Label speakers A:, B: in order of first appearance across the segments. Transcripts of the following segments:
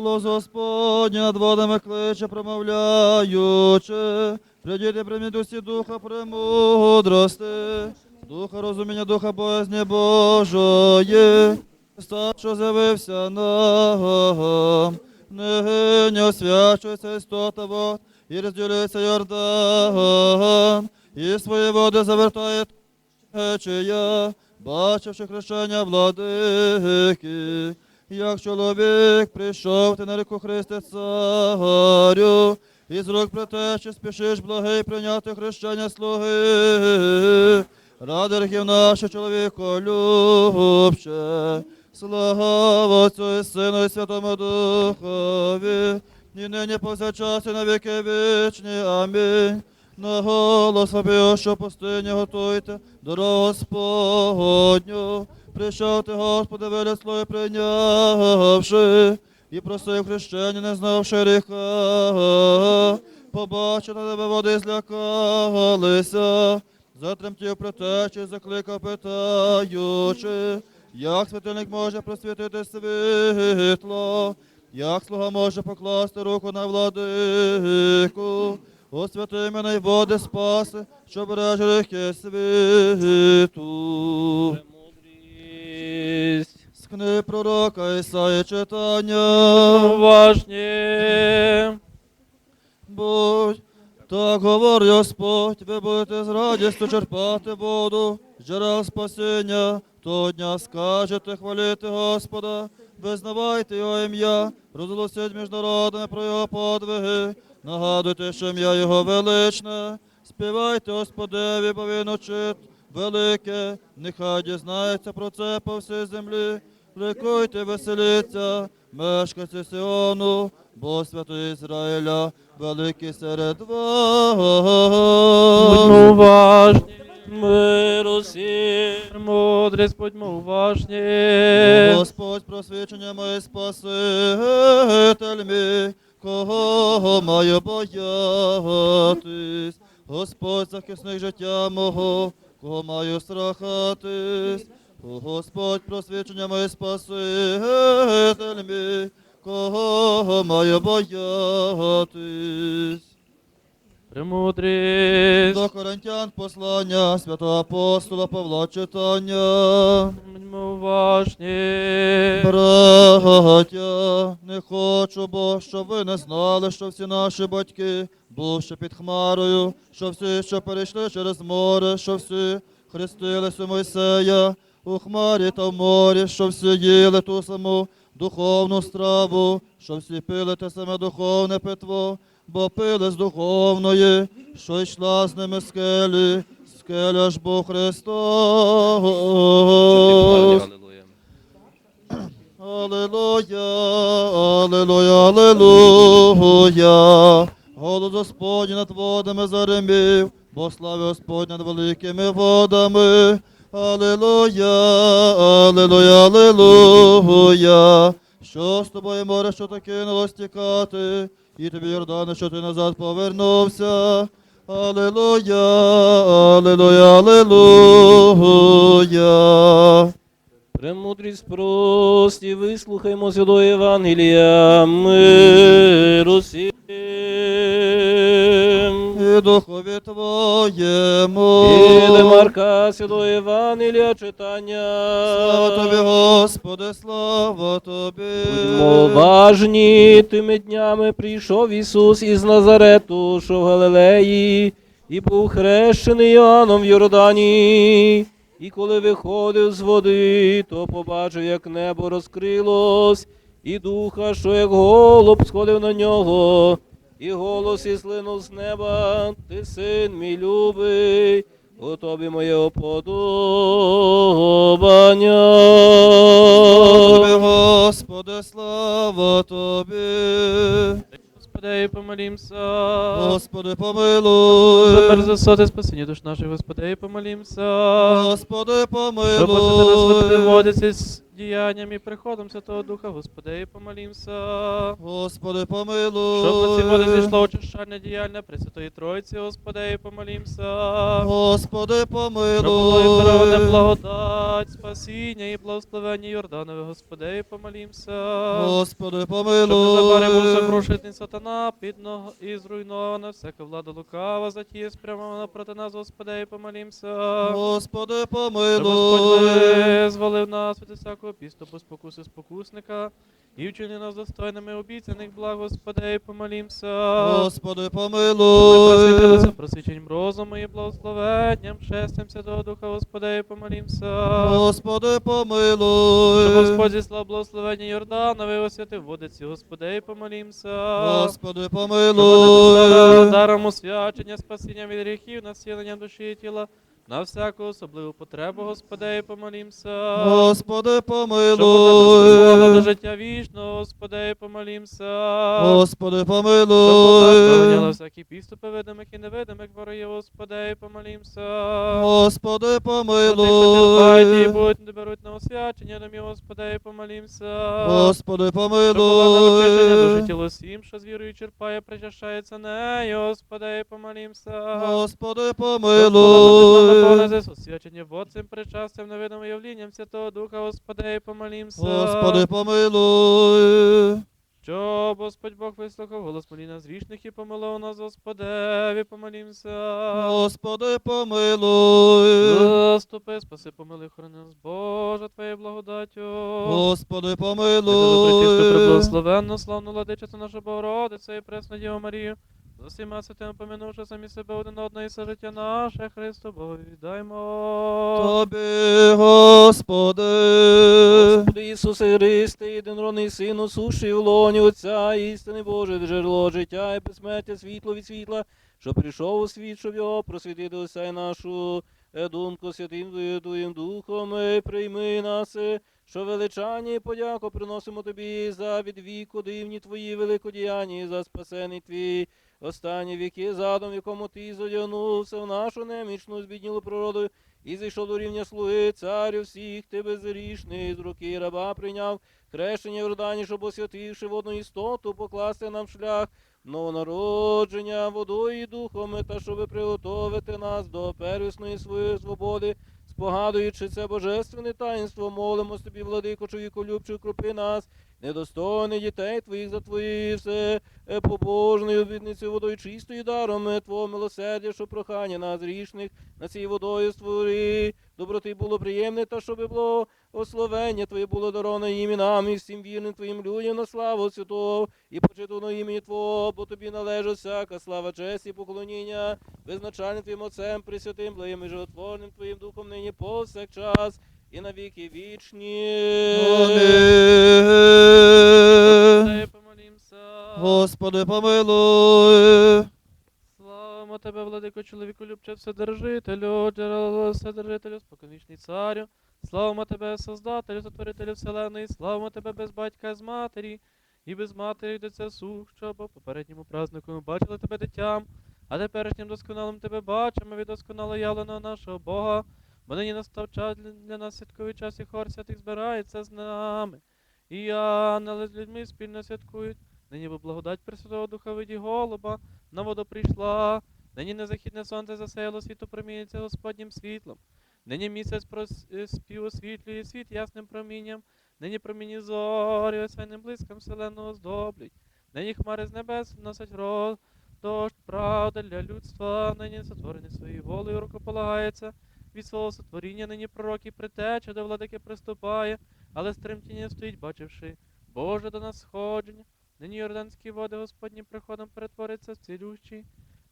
A: Голос Господній над водами кличе, промовляючи. Придіти приміть усі духа премудрости, духа розуміння, духа боязні Божої. Що з'явився нам. Нині освячується істота вод, і розділюється Йордан, і свої води завертає течія, бачивши хрещення владики. Як чоловік прийшов ти на ріку Христе царю, і з рук притечі спішиш благий прийняти хрещення слуги. Ради гріхів наших чоловіко любче, слава Отцю і Сину і Святому Духові, і нині повсякчас і на віки вічні. Амінь. На голос вопію, що пустині готуйте, дорогу Господню. Прийшов ти, Господи, веля слово прийнявши, і просив хрещення, не знавши гріха. Побачив тебе води злякалися, затремтів притечі, закликав питаючи, як світильник може просвітити світло, як слуга може покласти руку на владику, освяти мене й води спаси, що береже гріхи світу.
B: Премудрість.
A: З книги пророка Ісаї читання.
B: Уважні.
A: Будь, так говорить Господь, ви будете з радістю черпати воду, з джерел спасіння, того дня скажете хвалити Господа, визнавайте його ім'я, розголосіть між народами про його подвиги, нагадуйте, що ім'я його величне, співайте Господеві, бо він учит велике, нехай дізнається про це по всій землі. Ликуйте, веселіться, мешканці Сіону, бо святий Ізраїля, великий серед вас.
B: Будьмо уважні. Мир усім. Мудрість, будьмо уважні.
A: Господь просвічення моє спаситель мій, кого маю боятись. Господь захисник життя мого, кого маю страхатись. О, Господь просвічення моє спаситель мій, кого маю боятись.
B: Премудрість.
A: До Коринтян послання святого апостола Павла читання.
B: Будьмо уважні.
A: Браття, не хочу, бо щоб ви не знали, що всі наші батьки, бувши під хмарою, що всі, що перейшли через море, що всі хрестилися Мойсея у хмарі та в морі, що всі їли ту саму духовну страву, що всі пили те саме духовне питво, бо пили з духовної, що йшла з ними скелі, скеля ж Бог Христос. Аллилуйя, аллилуйя, аллилуйя. Голос Господній над водами заремів, бо слави Господь над великими водами. Аллилуйя, аллилуйя, аллилуйя. Що з тобою море, що таке кинуло стікати, і тобі, Йордане, що ти назад повернувся. Аллилуйя, аллилуйя, аллилуйя.
B: Премудрість прості, вислухаймо святого Євангелія, мир усім.
A: Духові твоєму.
B: Іде Марка святого Євангелія читання.
A: Слава тобі, Господи, слава тобі.
B: Будьмо уважні, тими днями прийшов Ісус із Назарету, що в Галилеї, і був хрещений Іоанном в Йордані. І коли виходив з води, то побачив, як небо розкрилось, і духа, що як голуб сходив на нього, і голос і слинув з неба, ти син мій любий, у тобі моє оподобання.
A: Господи, слава тобі.
B: Господи, помолімся.
A: Господи, помилуй.
B: Замер засоти спасіння душ наших, Господи, помолімся.
A: Господи,
B: Щоб посвяти нас Господи, водиться діянням і приходом Святого Духа, Господи, помолімся.
A: Господи, помилуй.
B: Щоб на ці води
A: помилуй.
B: зійшло очищальне діяння Пресвятої Тройці, Господи, помолімся.
A: Господи,
B: Щоб було і дароване
A: помилуй.
B: благодать
C: спасіння і благословення Йорданове, Господи, помолімся.
A: Господи, помилуй.
C: Щоб незабарі був
A: помилуй.
C: сокрушитний сатана, підно і зруйнована, всяка влада лукава, затіє спрямована проти нас, Господи, помолімся.
A: Господи,
C: Щоб Господь
A: помилуй.
C: визволив нас від всякого пістопу спокуси спокусника, і вчини нас достойними обіцяних благ, Господи, помолімся.
A: Господи, помилуй.
C: просвітилися просвіченням розуму і благословенням, шестям Святого Духа, Господи, помолімся.
A: Господи, помилуй.
C: Господь зіслав благословення Йорданове, освятив водиці, Господи, помолімся.
A: Господи, помилуй.
C: даром освячення, спасіння від гріхів, населення душі і тіла, на всяку особливу потребу, Господи, помолімся.
A: Господи,
C: Щоб вона до життя вічного, Господи, помолімся.
A: Господи,
C: Щоб
A: на
C: всякі підступи видимих і невидимих вороги, Господи, помолімся.
A: Господи, помилуй.
C: Господи, помилуй. Освячення, домі, Господи, помолімся.
A: Господи, помилуй.
C: тіло всім, що з вірою черпає, причащається нею, Господи, помолімся.
A: Господи, помилуй.
C: Освячення водцем, причастям, невидимим явлінням Святого Духа, Господи, помолімся.
A: Господи, помилуй.
C: Щоб Господь Бог вислухав голос моліна з грішних і помилував нас, Господеві, помолімся.
A: Господи, помилуй.
C: Заступи, спаси, помилуй, хорони нас, Боже, Твоєю благодаттю.
A: Господи, помилуй.
C: преблагословенну, славну владичицю нашу Богородицю і пресну Діву Марію, за всіма святими помінувши самі себе один одного і все життя наше, Христу віддаймо.
A: Тобі, Господи.
B: Господи Ісусе Христе, єдинородний Сину, суший в лоні Отця, істини Боже, джерело життя і безсмертя, світло від світла, що прийшов у світ, щоб його просвітити уся нашу е, думку святим Твоїм Духом, і прийми нас, е, що величання і подяку приносимо Тобі за від віку дивні Твої великодіяння, і за спасений Твій останні віки задум, якому Ти зодягнувся в нашу немічну збіднілу природу, і зійшов до рівня слуги царю всіх, ти безгрішний, з руки раба прийняв хрещення в Йордані, щоб освятивши водну істоту, покласти нам шлях новонародження водою і духом, та щоб приготовити нас до первісної своєї свободи, спогадуючи це божественне таїнство, молимось тобі, владико, чоловіколюбче, крупи нас, недостойних дітей твоїх за твої все е, побожною обітницею водою чистою даром, е, Твого милосердя, що прохання нас грішних на цій водою створи, доброти було приємне, та щоб було ословення Твоє було даровано і нам, і всім вірним Твоїм людям на славу святого і почитано імені Твого, бо Тобі належить всяка слава, честь і поклоніння, безначальним Твоїм Отцем, Пресвятим, благим і животворним Твоїм Духом нині повсякчас і на віки вічні.
A: Амінь.
C: Господи,
A: помилуй.
C: Славимо тебе, владико, чоловіку любче, вседержителю, джерело вседержителю, споконвічний царю. Славимо тебе, Создателю, Сотворителю Вселеної, славимо тебе без батька, з матері, і без матері це сух, що по попередньому празднику ми бачили тебе дитям, а теперішнім досконалим тебе бачимо від досконало явленого нашого Бога, бо нині настав час для, нас святковий час, і хор святих збирається з нами. І ангели з людьми спільно святкують. Нині бо благодать Пресвятого Духа виді голуба, на воду прийшла, нині незахідне сонце засеяло світу проміниться Господнім світлом. Нині місяць прос- е, освітлює світ ясним промінням, нині проміні зорі осяйним блиском вселенного здоблять. Нині хмари з небес носять роз, дощ, правда для людства, нині сотворений своєю волею рукополагається. Від свого сотворіння нині пророк і притеча до владики приступає, але стремтіння стоїть, бачивши Боже до нас сходження. Нині Йорданські води Господнім приходом перетворяться в цілющі.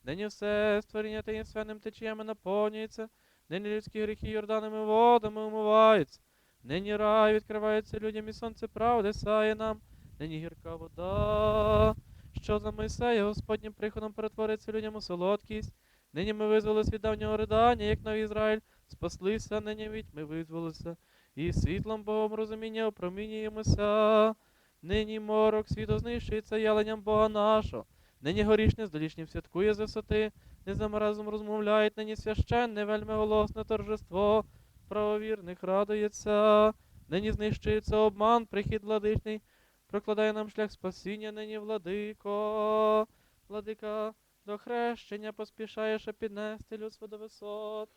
C: Нині все створіння таїнственним течіями наповнюється. Нині людські гріхи Йорданами водами умиваються. Нині рай відкривається людям і сонце правди сяє нам. Нині гірка вода, що за Мойсея Господнім приходом перетвориться людям у солодкість. Нині ми визволились від давнього ридання, як на Ізраїль, спаслися, нині від ми визволилися. І світлом Богом розуміння опромінюємося. Нині морок світу знищується яленням Бога нашого. Нині горішне з долішнім святкує з висоти, не замразом розмовляють, нині священне, вельми голосне торжество, правовірних радується, нині знищується обман, прихід владичний, прокладає нам шлях спасіння, нині владико, владика до хрещення поспішає, щоб піднести людство до висот.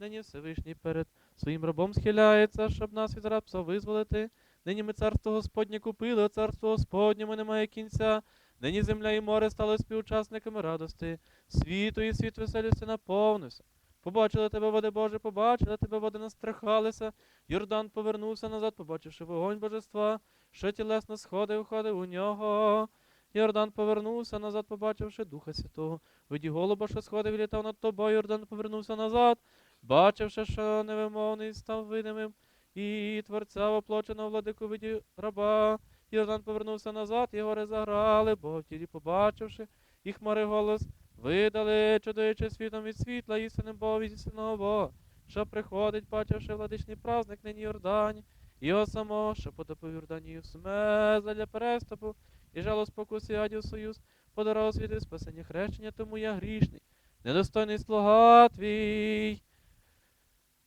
C: нині Всевишній перед своїм рабом схиляється, щоб нас від рабства визволити. Нині ми царство Господнє купили, царство Господньому немає кінця. Нині земля і море стали співучасниками радости. Світу і світ веселістю наповнився. Побачили тебе, води Боже, побачили тебе, води настрахалися. Йордан повернувся назад, побачивши вогонь божества, що тілесно сходив, ходив у нього. Йордан повернувся назад, побачивши Духа Святого. Виді голуба, що сходив літав над тобою, Йордан повернувся назад, бачивши, що невимовний став видимим, і творця оплоченого владику виді раба. Йордан повернувся назад, і гори заграли, бо тілі побачивши, і хмари голос видали, чудуючи світом від світла, істинним Бога від істинного що приходить, бачивши владичний праздник нині Йордані, його самого, що потопив Йорданію смез для переступу, і жало спокуси адів союз, подарував світи спасення хрещення, тому я грішний, недостойний слуга твій.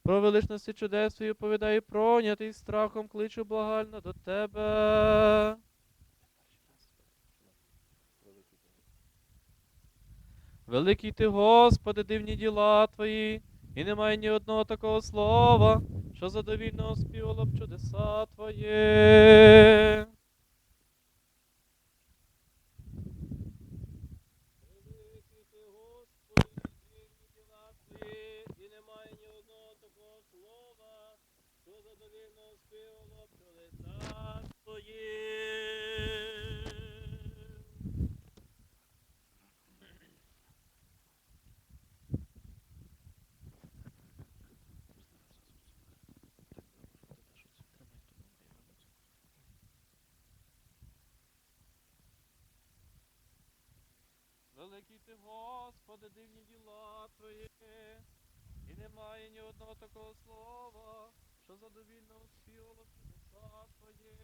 C: Про величності чудес твої оповідаю, пройнятий страхом, кличу благально до тебе. Великий ти, Господи, дивні діла твої, і немає ні одного такого слова, що задовільно оспівало б чудеса твоє.
B: Великий ти, Господи, дивні діла твої, і немає ні одного такого слова, що задовільно співало б чудеса твої.
C: Великий ти, Господи, дивні діла твої, і немає ні одного такого слова, що задовільно оспівало чудеса твоє.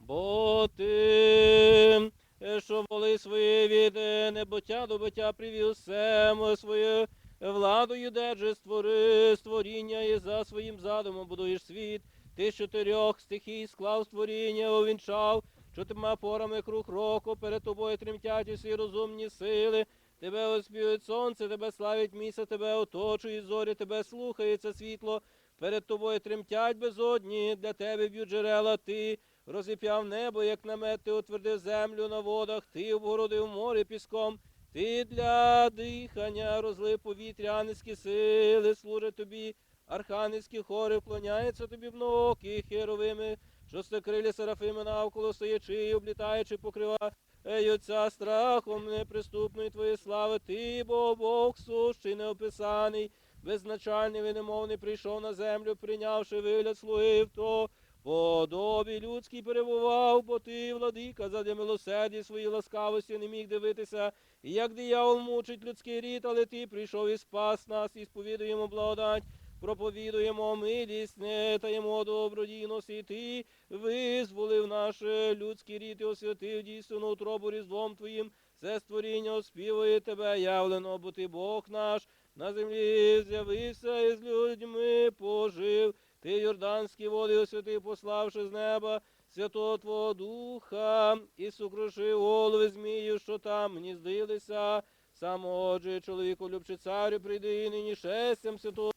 B: Бо ти, е, що воли свої від е, небуття до буття привів всем свою владою держи, створи створіння і за своїм задумом будуєш світ. Ти з чотирьох стихій склав створіння, увінчав чотирма порами круг року, перед тобою тремтять усі розумні сили. Тебе оспівують сонце, тебе славить місяць, тебе оточують зорі, тебе слухається світло. Перед тобою тремтять безодні, для тебе б'ють джерела ти. Розіп'яв небо, як намет, ти утвердив землю на водах, ти обгородив море піском, ти для дихання розлив повітря, ангельські сили служать тобі, архангельські хори вклоняються тобі в ноги херовими, шостокрилі серафими навколо стоячи, і облітаючи покриваються страхом неприступної твоєї слави, ти, бо Бог сущий, неописаний, беззначальний, винемовний, прийшов на землю, прийнявши вигляд слуги в то, Подобі людській перебував, бо ти, владика, задля милосерді свої ласкавості не міг дивитися, як диявол мучить людський рід, але ти прийшов і спас нас, і сповідуємо благодать, проповідуємо милість, не таємо добродійності, і ти визволив наш е, людський рід і освятив дійсну утробу різдвом твоїм. Все створіння оспівує тебе, явлено, бо ти Бог наш, на землі з'явився і з людьми пожив. Ти Йорданські води освятив, пославши з неба святого Твого Духа, і сукрушив голови змію, що там гніздилися. Сам отже, чоловіку любче царю, прийди і нині шестям святого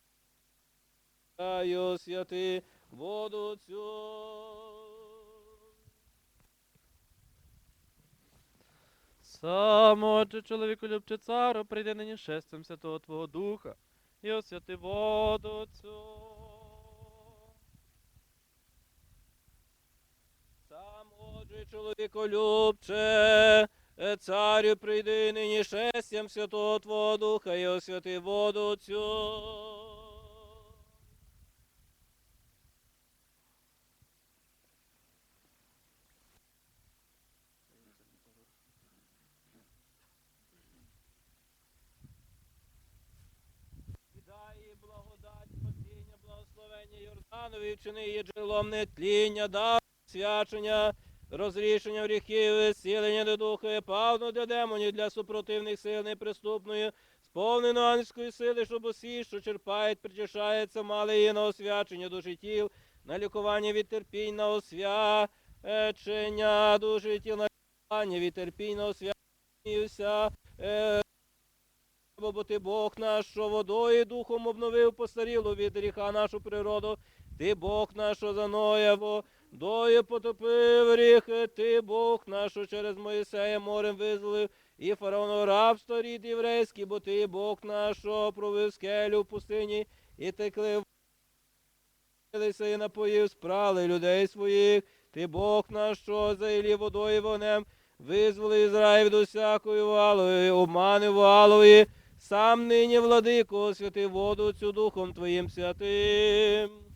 B: освяти воду цю.
C: Сам, отже, чоловіку любче цару, прийди нині шестем Святого Твого Духа, і освяти воду цю.
B: Сам отже, чоловіколюбче, е, царю прийди нині шестям святого Твого Духа і освяти воду цю. І дай їй благодать, спасіння, благословення Йорданові, вчини її джерелом нетління, дар свячення, розрішення гріхів, зцілення до духа, павно для демонів, для супротивних сил неприступної, сповнено ангельської сили, щоб усі, що черпають, причащаються, мали її на освячення душі тіл, на лікування від терпінь, на освячення душі тіл, на лікування від терпінь, на освячення. Е, бо ти Бог наш, що водою і духом обновив постарілу від гріха нашу природу. Ти Бог наш, що за Ноя водою потопив гріхи, ти Бог наш, що через Моїсея морем визволив, і фараону рабство рід єврейський, бо ти Бог наш, що провив скелю в пустині, і текли і напоїв спрали людей своїх, ти Бог наш, що за водою і вогнем, визволи Ізраїль від усякої валої, обмани валої, сам нині, владико, освяти воду цю духом Твоїм святим.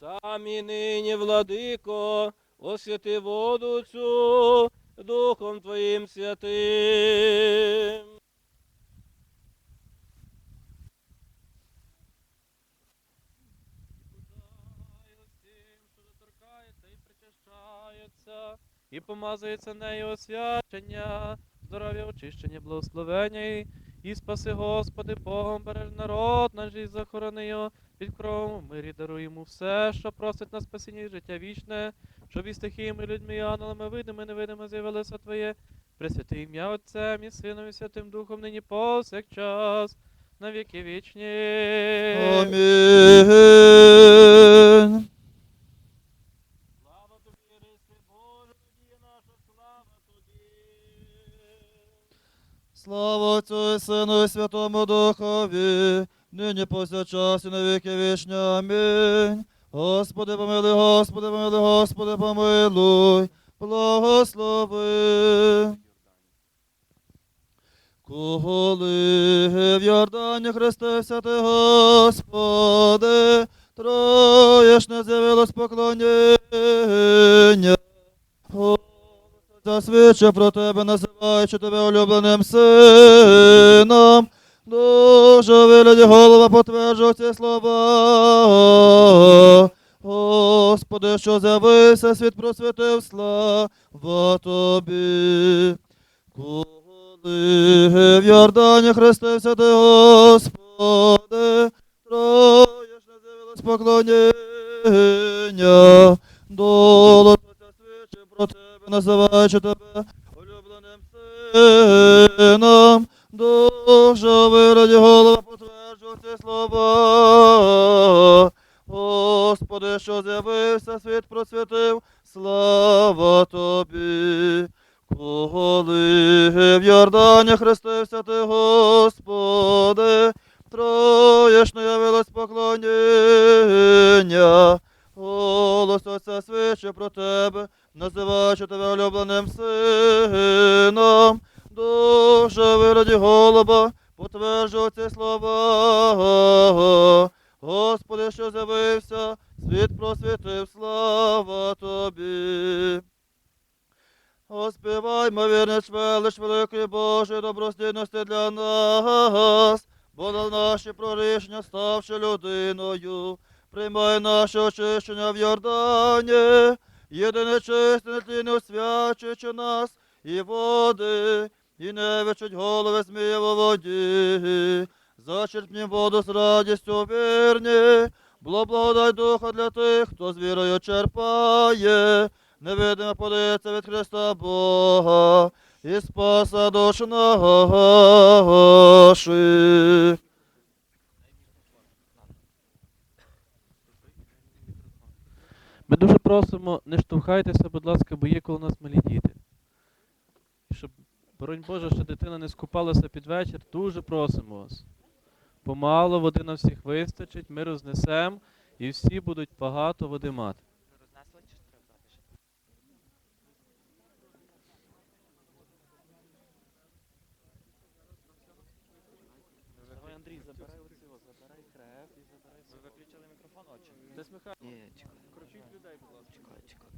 B: Самі нині, владико, освяти воду цю Духом Твоїм святим.
C: І помазується нею освячення, здоров'я, очищення, благословення і, і спаси, Господи, Богом береж народ наш і захорони його від кровом, мирі даруй все, що просить на спасіння і життя вічне, щоб і стихіями, людьми, і ангелами, видими, невидими з'явилося Твоє, Пресвяти ім'я Отцем і Сином і Святим Духом, нині повсякчас, на віки вічні.
A: Амінь.
B: Слава
A: Отцю і Сину і Святому Духові, нині повсякчас і на віки вічні. Амінь. Господи, помилуй, Господи, помилуй, Господи, помилуй, благослови. Коли в Йордані хрестився ти, Господи, троєшне з'явилось поклоніння. Засвідчив про тебе, називаючи тебе улюбленим сином. Дуже вигляді голова потверджував ці слова. Господи, що з'явився, світ просвітив слава тобі. Коли в Йордані хрестився ти, Господи, троєшне з'явилось поклоніння. Долото свідчив про тебе, називаючи тебе улюбленим сином. Дуже вироді голова потверджував ці слова. Господи, що з'явився, світ просвітив, слава тобі. Коли в Йордані хрестився ти, Господи, троєшно явилось поклоніння. Голос Отця свідчив про тебе, називаючи тебе улюбленим сином. Дуже вироді голуба, потверджував ці слова. Господи, що з'явився, світ просвітив, слава тобі. Оспіваймо вірність велич великої Божої добростійності для нас, бо на наші прорішення, ставши людиною, приймай наше очищення в Йордані, єдине чисте, нетлінне освячуючи нас і води, і не вичуть голови зміє у воді. Зачерпні воду з радістю вірні, було благодать Духа для тих, хто з вірою черпає, невидимо подається від Христа Бога, і спаса душ наших.
C: Ми дуже просимо, не штовхайтеся, будь ласка, бо є коло нас малі діти. Щоб, боронь Боже, що дитина не скупалася під вечір, дуже просимо вас. Помало води на всіх вистачить, ми рознесемо, і всі будуть багато води мати.
D: Андрій, забирай оцього, забирай креп і забирай. Ви виключили мікрофон, отче?
C: Десь Михайло, Кричіть людей, будь ласка.
D: Чекай, чекай.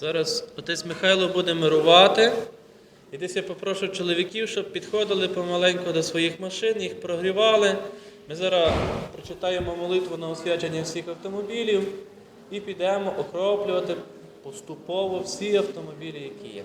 C: Зараз отець Михайло буде мирувати. І десь я попрошу чоловіків, щоб підходили помаленьку до своїх машин, їх прогрівали. Ми зараз прочитаємо молитву на освячення всіх автомобілів і підемо окроплювати поступово всі автомобілі, які є.